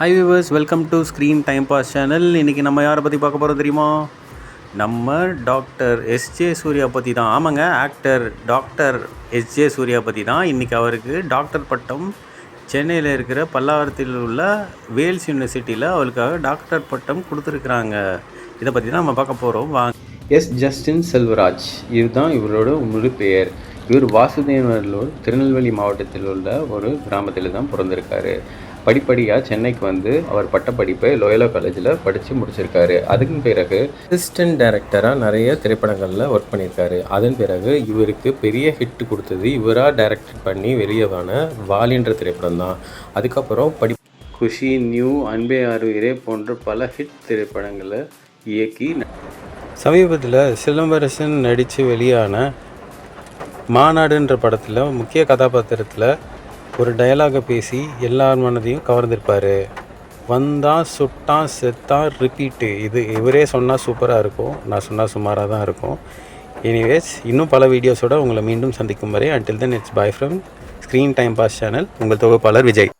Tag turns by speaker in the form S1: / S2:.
S1: Hi viewers welcome to screen time boss channel இன்றைக்கி நம்ம யாரை பற்றி பார்க்க போகிறோம் தெரியுமா? நம்ம டாக்டர் எஸ்ஜே சூர்யா பற்றி தான். ஆமாங்க ஆக்டர் டாக்டர் எஸ்ஜே சூர்யா பற்றி தான். இன்றைக்கி அவருக்கு டாக்டர் பட்டம் சென்னையில் இருக்கிற பல்லாவரத்தில் உள்ள வேல்ஸ் யூனிவர்சிட்டியில் அவருக்காக டாக்டர் பட்டம் கொடுத்துருக்குறாங்க. இதை பற்றி தான் நம்ம பார்க்க போகிறோம் வாங்க.
S2: எஸ் ஜஸ்டின் செல்வராஜ் இதுதான் இவரோட முழு பெயர். இவர் வாசுதேவநல்லூர் திருநெல்வேலி மாவட்டத்தில் உள்ள ஒரு கிராமத்தில் தான் பிறந்திருக்காரு. படிப்படியாக சென்னைக்கு வந்து அவர் பட்டப்படிப்பை லோயலா காலேஜில் படித்து முடிச்சிருக்காரு. அதுக்கு பிறகு அசிஸ்டன்ட் டைரக்டராக நிறைய திரைப்படங்களில் ஒர்க் பண்ணியிருக்காரு. அதன் பிறகு இவருக்கு பெரிய ஹிட் கொடுத்தது இவராக டைரக்ட் பண்ணி வெளியவான வாலின்ற திரைப்படம் தான். அதுக்கப்புறம் படி குஷி நியூ அன்பே ஆறுயிரே போன்ற பல ஹிட் திரைப்படங்களை இயக்கி
S1: சமீபத்தில் சிலம்பரசன் நடித்து வெளியான மாநாடுன்ற படத்தில் முக்கிய கதாபாத்திரத்தில் ஒரு டயலாகை பேசி எல்லார் மனதையும் கவர்ந்திருப்பார். வந்தான் சுட்டான் செத்தான் ரிப்பீட்டு இது இவரே சொன்னால் சூப்பராக இருக்கும் நான் சொன்னால் சுமாராக தான் இருக்கும். எனிவேஸ் இன்னும் பல வீடியோஸோட உங்களை மீண்டும் சந்திக்கும் வரை until then it's bye from screen time boss channel உங்கள் தொகுப்பாளர் விஜய்.